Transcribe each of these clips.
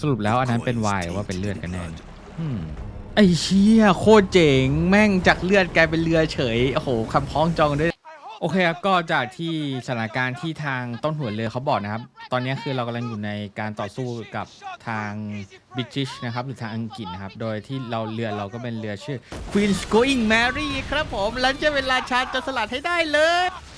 สรุปแล้วอันนั้นเป็น Coins วายว่าเป็น tainted เลือดกันแน่ blood. อืมไอ้เชี่ยโคตรเจ๋งแม่งจากเลือดกลายเป็นเรือเฉยโอ้โหคำพ้องจองกันด้วยโอเคครับก็จากที่สถานการณ์ที่ทางต้นหัวเรือเขาบอกนะครับ ตอนนี้คือเรากำลังอยู่ในการต่อสู้กับทางบิจิชนะครับหรือทางอังกฤษนะครับ โดยที่เราเรือเราก็เป็นเรือชื่อ Queen's Going Mary ครับผม แล้วจะเป็นราชาจะสลัดให้ได้เลยอืม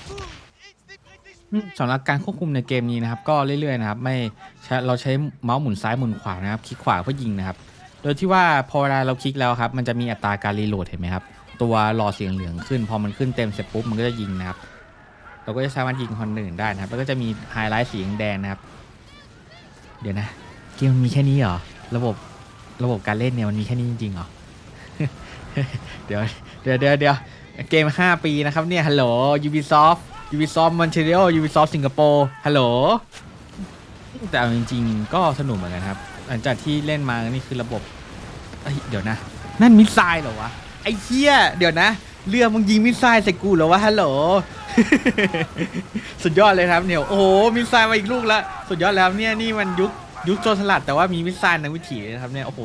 สำหรับการควบคุมในเกมนี้นะครับ ก็เรื่อยๆนะครับ ไม่ใช้เราใช้เมาส์หมุนซ้ายหมุนขวานะครับ คลิกขวาเพื่อยิงนะครับ โดยที่ว่าพอเวลาเราคลิกแล้วครับ มันจะมีอัตราการรีโหลดเห็นไหมครับ ตัวหลอดสียงเหลืองขึ้น พอมันขึ้นเต็มเสร็จปุ๊บมันก็จะยิงนะครับ เราก็จะสามารถยิงคนอื่นได้นะครับ แล้วก็จะมีไฮไลท์สีแดงนะครับ เดี๋ยวนะ เกมมันมีแค่นี้เหรอ ระบบระบบการเล่นเนี่ยมันมีแค่นี้จริงๆเหรอ เดี๋ยวเดี๋ยวเดี๋ยวเดี๋ยวเกม 5 ปีนะครับเนี่ย ฮัลโหล Ubisoft Ubisoft Montreal Ubisoft สิงคโปร์ฮัลโหลแต่เอาจริงๆ ก็สนุกเหมือนกันครับ หลังจากที่เล่นมานี่คือระบบเอ้ยเดี๋ยวนะ นั่นมิสไซล์เหรอวะ ไอ้เหี้ย เดี๋ยวนะ เรือมึงยิงมิสไซล์ใส่กูเหรอวะฮัลโหล สุดยอดเลยครับเนี่ยโอ้โหมิสไซล์มาอีกลูกละสุดยอดแล้วเนี่ยนี่มันยุคยุคโจรสลัดแต่ว่ามีมิสไซล์ในวิถีนะครับเนี่ยโอ้โห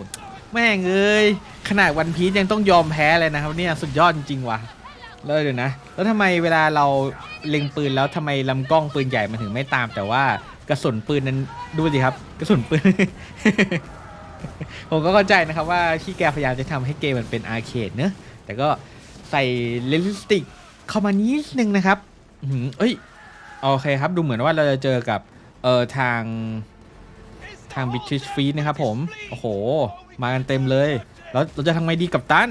แม่งเอ้ยขนาดวันพีชยังต้องยอมแพ้เลยนะครับเนี่ยสุดยอดจริงๆว่ะ เลยเดี๋ยวนะ แล้วทำไมเวลาเราเล็งปืนแล้วทำไมลำกล้องปืนใหญ่มันถึงไม่ตาม แต่ว่ากระสุนปืนนั้นดูสิครับ กระสุนปืน ผมก็เข้าใจนะครับว่าที่แกพยายามจะทำให้เกมมันเป็นอาร์เคดเนอะแต่ก็ใส่เลลิสติกเข้ามานิดนึงนะครับอืเอ้ยโอเคครับ ดูเหมือนว่าเราจะเจอกับเออทางทางบิทิชฟีดนะครับผม โอ้โห มากันเต็มเลย แล้วเราจะทำไงดีกับตัน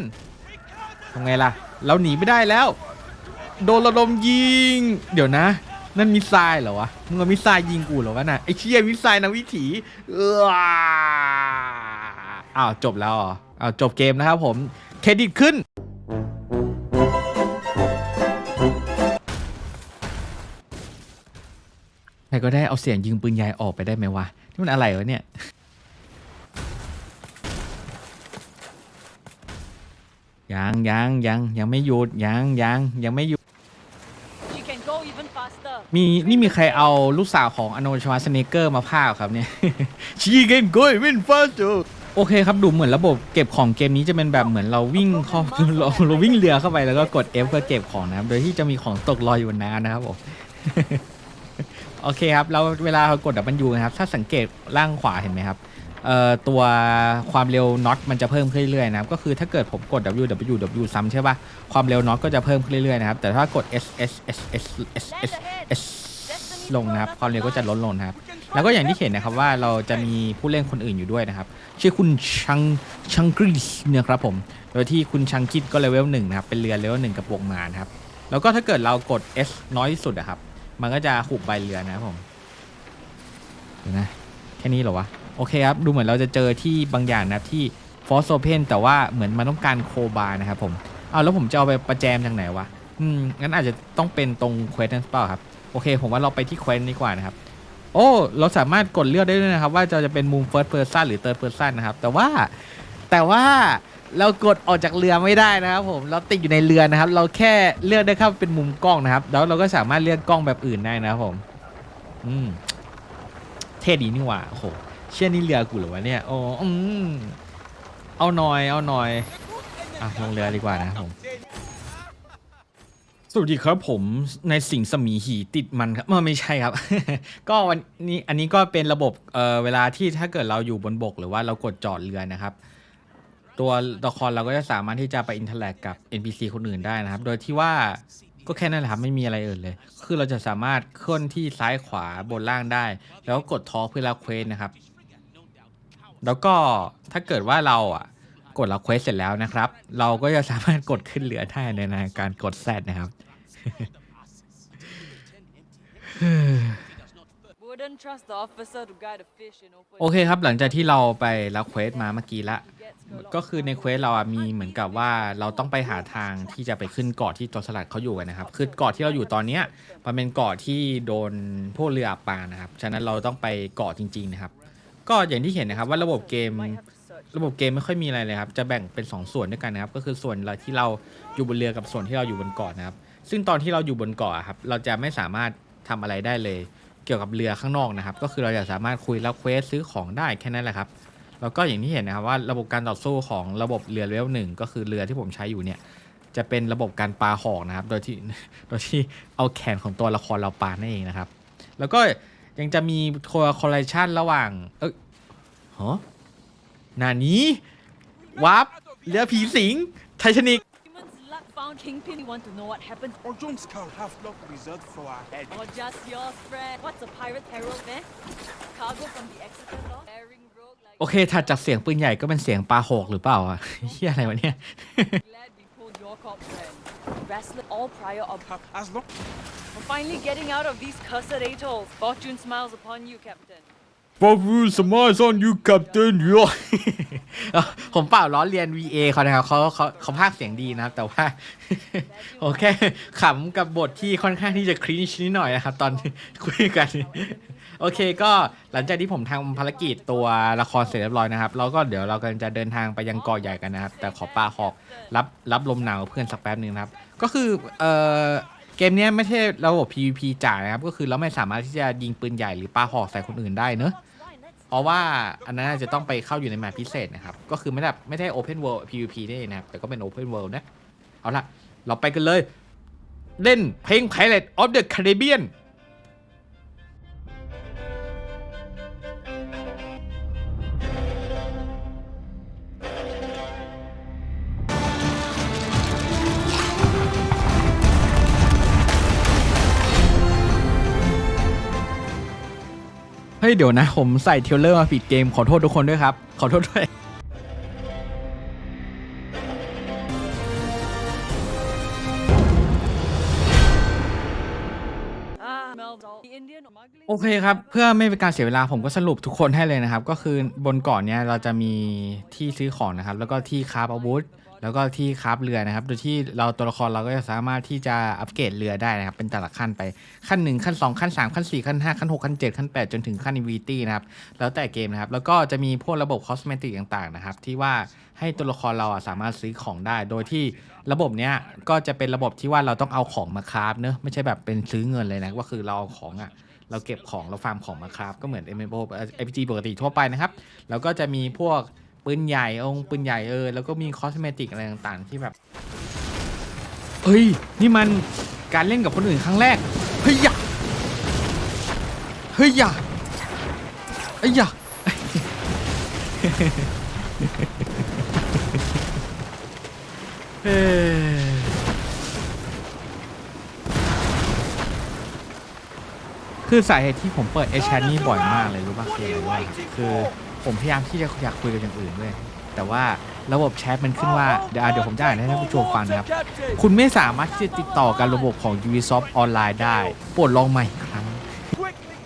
ทำไงล่ะ เราหนีไม่ได้แล้ว โดนระดมยิง เดี๋ยวนะ นั่นมิสไซล์เหรอวะ มึงเอามิสไซล์ยิงกูเหรอวะน่ะไอเชี่ยมิสไซล์นะวิถีเอออ้าวจบแล้วเหรออ้าวจบเกมนะครับผมเครดิตขึ้นใครก็ได้เอาเสียงยิงปืนใหญ่ออกไปได้ไหมวะนี่มันอะไรวะเนี่ย ยังยังยังยังไม่หยุดยังยังยังไม่หยุด You can go even faster. มีนี่มีใครเอาลูกสาวของอโนชวาสเนเกอร์มาพากย์ครับเนี่ย ชีเกนโกยวินฟาสโโอเคครับดูเหมือนระบบเก็บของเกมนี้จะเป็นแบบเหมือนเราวิ่งเข้า เราเราวิ่งเรือเข้าไปแล้วก็กด F เพื่อเก็บของนะครับ โดยที่จะมีของตกลอยอยู่บนน้ำนะครับผม โอเคครับเราเวลาเรากดดับมันยูนะครับ ถ้าสังเกตล่างขวาเห็นไหมครับเอ่อ ตัวความเร็วน็อตมันจะเพิ่มขึ้นเรื่อยๆนะครับก็คือถ้าเกิดผมกด W W W ซ้ำใช่ป่ะความเร็วน็อตก็จะเพิ่มขึ้นเรื่อยๆนะครับแต่ถ้ากด S S S S S S S ลงนะครับความเร็วก็จะลดลงนะครับ แล้วก็อย่างที่เห็นนะครับว่าเราจะมีผู้เล่นคนอื่นอยู่ด้วยนะครับ ชื่อคุณชังชังกริสเนี่ยครับผมโดยที่คุณชังคิดก็เลเวลหนึ่งนะครับเป็นเรือเลเวลหนึ่งกับวงมานะครับแล้วก็ถ้าเกิดเรากด S น้อยที่สุดอะครับ มันก็จะหุบใบเรือนะครับผมเดี๋ยวนะแค่นี้เหรอวะ โอเคครับ ดูเหมือนเราจะเจอที่บางอย่างนะครับที่ Force Open แต่ว่าเหมือนมันต้องการโคบาร์นะครับผม เอาแล้วผมจะเอาไปประแจมจากไหนวะ อืม งั้นอาจจะต้องเป็นตรงเควสนั่นเปล่าครับ โอเค ผมว่าเราไปที่เควสดีกว่านะครับ โอ้ เราสามารถกดเลือกได้ด้วยนะครับ ว่าจะจะเป็นมุม first person หรือ third person นะครับ แต่ว่า แต่ว่าเรากดออกจากเรือไม่ได้นะครับผม เราติดอยู่ในเรือนะครับ เราแค่เลือกได้ครับเป็นมุมกล้องนะครับ แล้วเราก็สามารถเลือกกล้องแบบอื่นได้นะครับผม อืม เท่ดีนี่หว่าโอ้โห เชื่อนี่เรือกูเหรอวะเนี่ยโอ้อืมเอาหน่อยเอาหน่อยอะลงเรือดีกว่านะครับผมสวัสดีครับผมในสิงสมีหีติดมันครับเออไม่ใช่ครับ ก็วันนี้อันนี้ก็เป็นระบบเอ่อเวลาที่ถ้าเกิดเราอยู่บนบก หรือว่าเรากดจอดเรือนะครับตัวละครเราก็จะสามารถที่จะไปอินเทอร์แลกกับ NPC คนอื่นได้นะครับ โดยที่ว่าก็แค่นั้นแหละครับไม่มีอะไรอื่นเลย คือเราจะสามารถเคลื่อนที่ซ้ายขวาบนล่างได้ แล้วก็กดทอเพื่อรับเควสนะครับ แล้วก็ถ้าเกิดว่าเราอะกดรับเควสเสร็จแล้วนะครับ เราก็จะสามารถกดขึ้นเรือได้ในในการกดแซดนะครับ Wouldn't trust the officer to guide a fish in open โอเคครับหลังจากที่เราไปรับเควสมาเมื่อกี้ละ He gets cut off. ก็คือในเควสเราอะมีเหมือนกับว่าเราต้องไปหาทางที่จะไปขึ้นเกาะที่ตัวสลัดเขาอยู่กันนะครับ คือเกาะที่เราอยู่ตอนเนี้ยมันเป็นเกาะที่โดนพวกเรืออับปางนะครับ ฉะนั้นเราต้องไปเกาะจริง ๆ นะครับ ก็อย่างที่เห็นนะครับว่าระบบเกมระบบเกมไม่ค่อยมีอะไรเลยครับ จะแบ่งเป็น 2 ส่วนด้วยกันนะครับ ก็คือส่วนเราที่เราอยู่บนเรือกับส่วนที่เราอยู่บนเกาะนะครับ ซึ่งตอนที่เราอยู่บนเกาะครับ เราจะไม่สามารถทำอะไรได้เลย เกี่ยวกับเรือข้างนอกนะครับ ก็คือเราจะสามารถคุยแล้วเควสซื้อของได้แค่นั้นแหละครับ แล้วก็อย่างที่เห็นนะครับว่าระบบการต่อสู้ของระบบเรือเลเวลหนึ่งก็คือเรือที่ผมใช้อยู่เนี่ย จะเป็นระบบการปาหอกนะครับ โดยที่ โดยที่เอาแขนของตัวละครเราปานั่นเองนะครับ แล้วก็ ยังจะมีโคอลเลชันระหว่าง เอ้ยฮะนานี้วับเรือผีสิง ไททานิก Humans luck found Kingpin. You want to know what happened? Or Jones Scout half luck reserved for our head. Or just yours, friend? What's a pirate herald, man? Cargo from the Exeter Law? Daring rogue like โอเค ถัดจากเสียงปืนใหญ่ก็เป็นเสียงปลาหอกหรือเปล่าอะ เฮียอะไรวะเนี่ย glad we pulled your cop, friend. Wrestler all prior ob- As long We're finally getting out of these cursed atolls. Fortune smiles upon you, Captain. For you smiles on you Captain ยผมเปล่าล้อเลียน VA เขานะครับเขาเขาเขาพากย์เสียงดีนะครับ แต่ว่า โอเคขำกับบทที่ค่อนข้างที่จะครีชนิดหน่อยนะครับ ตอนคุยกันโอเคก็หลังจากที่ผมทำภารกิจตัวละครเสร็จเรียบร้อยนะครับเราก็เดี๋ยวเรากำลังจะเดินทางไปยังเกาะใหญ่กันนะครับ แต่ขอปลาหอกรับรับลมหนาวกับเพื่อนสักแป๊บหนึ่งนะครับ ก็คือเอ่อเกมเนี้ยไม่ใช่ระบบ PVP จ๋ายนะครับ ก็คือเราไม่สามารถที่จะยิงปืนใหญ่หรือปลาหอกใส่คนอื่นได้เนอะเพราะว่าอันนั้นอาจจะต้องไปเข้าอยู่ในแมปพิเศษนะครับ ก็คือไม่ได้ไม่ได้ Open World PVP ได้นะครับแต่ก็เป็น Open World นะเอาล่ะ เราไปกันเลย เล่นเพลง Pirate of the Caribbean ฮ้ยเดี๋ยวนะ ผมใส่เทลเลอร์มาผิดเกมขอโทษทุกคนด้วยครับ ขอโทษด้วย โอเคครับ เพื่อไม่เป็นการเสียเวลาผมก็สรุปทุกคนให้เลยนะครับ ก็คือบนเกาะเนี้ยเราจะมีที่ซื้อของนะครับ แล้วก็ที่คราฟอาวุธ แล้วก็ที่คราฟเรือนะครับ โดยที่เราตัวละครเราก็จะสามารถที่จะอัปเกรดเรือได้นะครับ เป็นแต่ละขั้นไปขั้น 1 ขั้น 2 ขั้น 3 ขั้น 4 ขั้น 5 ขั้น 6 ขั้น 7 ขั้น 8 จนถึงขั้น infinity นะครับ แล้วแต่เกมนะครับ แล้วก็จะมีพวกระบบคอสเมติกต่างๆนะครับ ที่ว่าให้ตัวละครเราอะสามารถซื้อของได้ โดยที่ระบบเนี้ยก็จะเป็นระบบที่ว่าเราต้องเอาของมาคราฟเนอะไม่ใช่แบบเป็นซื้อเงินเลยนะก็คือเราเอาของอะเราเก็บของเราฟาร์มของมาครับก็เหมือน MMO RPG ปกติทั่วไปนะครับแล้วก็จะมีพวก ปืนใหญ่องค์ปืนใหญ่เออแล้วก็มีคอสเมติกอะไรต่างๆ ที่แบบเฮ้ยนี่มันการเล่นกับคนอื่นครั้งแรกเฮ้ยอยาเฮ้ยอยาเอ้ยอยาเฮ้คือสาเหตุที่ผมเปิดเอชนี่บ่อยมากเลยรู้ป่ะคืออะไรรู้ป่ะคือ ผมพยายามที่จะอยากคุยกับอย่างอื่นเลยแต่ว่าระบบแชทมันขึ้นว่าเดี๋ยวอะเดี๋ยวผมจะอ่านให้ท่านผู้ชมฟังนะครับ คุณไม่สามารถที่จะติดต่อกับระบบของ Ubisoft ออนไลน์ได้โปรดลองใหม่อีกครั้ง quickly.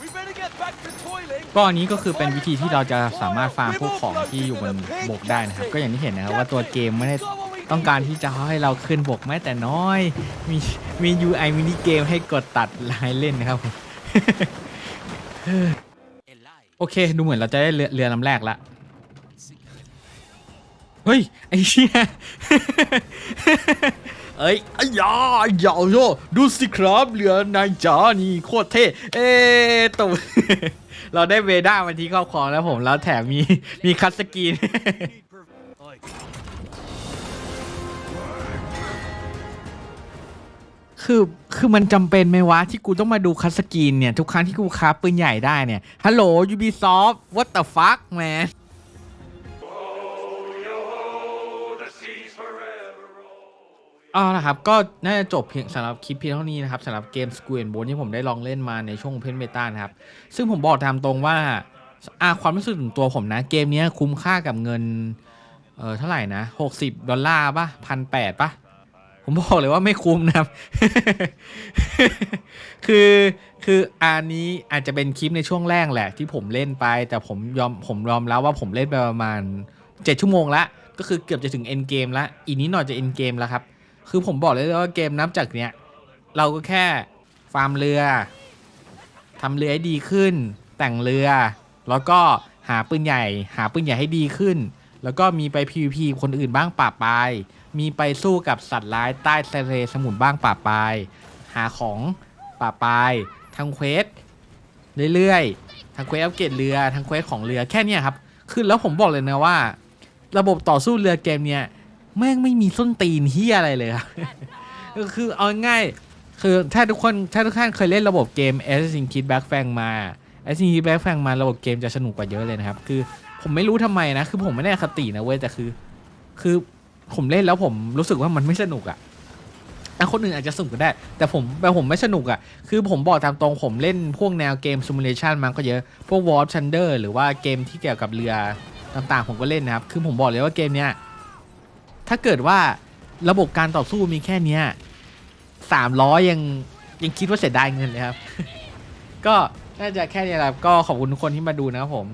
We better get back to toiling. ก็อันนี้ก็คือเป็นวิธีที่เราจะสามารถฟาร์มพวกของที่อยู่บนบกได้นะครับ ก็อย่างที่เห็นนะครับว่าตัวเกมไม่ได้ ต้องการที่จะให้เราขึ้นบกแม้แต่น้อย มีมี UI มินิเกมให้กดตัดลายเล่นนะครับผมโอเค ดูเหมือนเราจะได้เรือเรือลำแรกละเฮ้ย ไอ้เชี่ยเอ้ยอยาอ้ยาโยดูสิครับเรือนายจ๋านี่โคตรเท่เอ๊ะตัวเราได้เวด้ามาที่ครอบครองแล้วผมแล้วแถมมีมีคัตสกีน คือคือมันจำเป็นไหมวะ ที่กูต้องมาดูคัสกรีนเนี่ย ทุกครั้งที่กูคราฟปืนใหญ่ได้เนี่ย ฮัลโหล Ubisoft what the fuck man เอาละครับ ก็น่าจะจบเพียงสำหรับคลิปเพียงเท่านี้นะครับสำหรับเกม s q u a r e b o ที่ผมได้ลองเล่นมาในช่วงเพนเบต้านะครับ ซึ่งผมบอกตามตรงว่าอาความรู้สึกถึงตัวผมนะ เกมนี้คุ้มค่ากับเงิน เออเท่าไหร่นะ 60 ดอลลาร์ป่ะพันแปดป่ะ ผมบอกเลยว่าไม่คุ้มนะครับ คือคืออันนี้อาจจะเป็นคลิปในช่วงแรกแหละ ที่ผมเล่นไป แต่ผมยอมผมยอมแล้วว่าผมเล่นไปประมาณ 7 ชั่วโมงละ ก็คือเกือบจะถึงเอ็นเกมละอีกนิดหน่อยจะเอ็นเกมแล้วครับ คือผมบอกเลยว่าเกมนับจากเนี้ย เราก็แค่ฟาร์มเรือทำเรือให้ดีขึ้น แต่งเรือ แล้วก็หาปืนใหญ่ หาปืนใหญ่ให้ดีขึ้น แล้วก็มีไป PVP คนอื่นบ้างปะปาย มีไปสู้กับสัตว์ร้ายใต้ทะเลสมุทรบ้างป่าปลาย หาของป่าปลายทำเควสเรื่อยๆทำเควสอัปเกรดเรือทำเควสของเรือแค่นี้ครับคือแล้วผมบอกเลยนะว่า ระบบต่อสู้เรือเกมเนี้ยแม่งไม่มีส้นตีนเฮียอะไรเลยครับก็คือเอาง่ายคือถ้าทุกคนถ้าทุกท่านเคยเล่นระบบเกม Assassin's Creed Black Flag มา Assassin's Creed Black Flag มาระบบเกมจะสนุกกว่าเยอะเลยนะครับ คือ ผมไม่รู้ทำไมนะ คือผมไม่ได้คตินะเว้ยแต่คือ คือผมเล่นแล้วผมรู้สึกว่ามันไม่สนุกอะอะคนอื่นอาจจะสนุกก็ได้ แต่ผมแต่ผมไม่สนุกอะคือผมบอกตามตรงผมเล่นพวกแนวเกมซิมูเลชันมันก็เยอะ พวก War Thunder หรือว่าเกมที่เกี่ยวกับเรือต่างๆ ผมก็เล่นนะครับ คือผมบอกเลยว่าเกมเนี้ยถ้าเกิดว่าระบบการต่อสู้มีแค่เนี้ยสามร้อยยังยังคิดว่าเสียดายเงินเลยครับ ก็น่าจะแค่นี้แหละครับก็ขอบคุณทุกคนที่มาดูนะครับผม